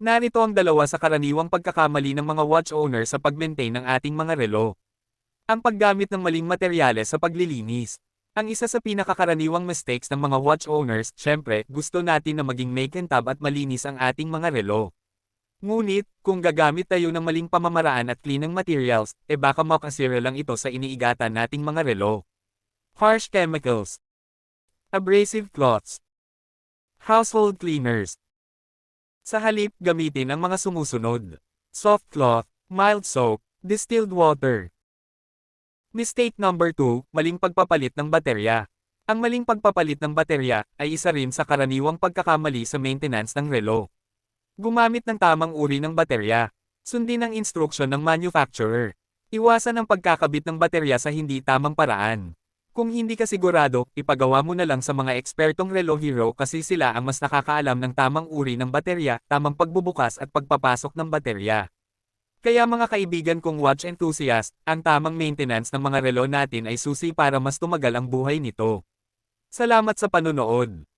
Narito ang dalawa sa karaniwang pagkakamali ng mga watch owner sa pag-maintain ng ating mga relo. Ang paggamit ng maling materyales sa paglilinis. Ang isa sa pinakakaraniwang mistakes ng mga watch owners, syempre, gusto natin na maging make and tab at malinis ang ating mga relo. Ngunit, kung gagamit tayo ng maling pamamaraan at clean ng materials, e baka makasira lang ito sa iniigatan nating mga relo. Harsh chemicals. Abrasive cloths. Household cleaners. Sa halip, gamitin ang mga sumusunod. Soft cloth, mild soap, distilled water. Mistake number 2, maling pagpapalit ng baterya. Ang maling pagpapalit ng baterya ay isa rin sa karaniwang pagkakamali sa maintenance ng relo. Gumamit ng tamang uri ng baterya. Sundin ang instruksyon ng manufacturer. Iwasan ang pagkakabit ng baterya sa hindi tamang paraan. Kung hindi ka sigurado, ipagawa mo na lang sa mga ekspertong relo hero kasi sila ang mas nakakaalam ng tamang uri ng baterya, tamang pagbubukas at pagpapasok ng baterya. Kaya mga kaibigan kong watch enthusiast, ang tamang maintenance ng mga relo natin ay susi para mas tumagal ang buhay nito. Salamat sa panonood.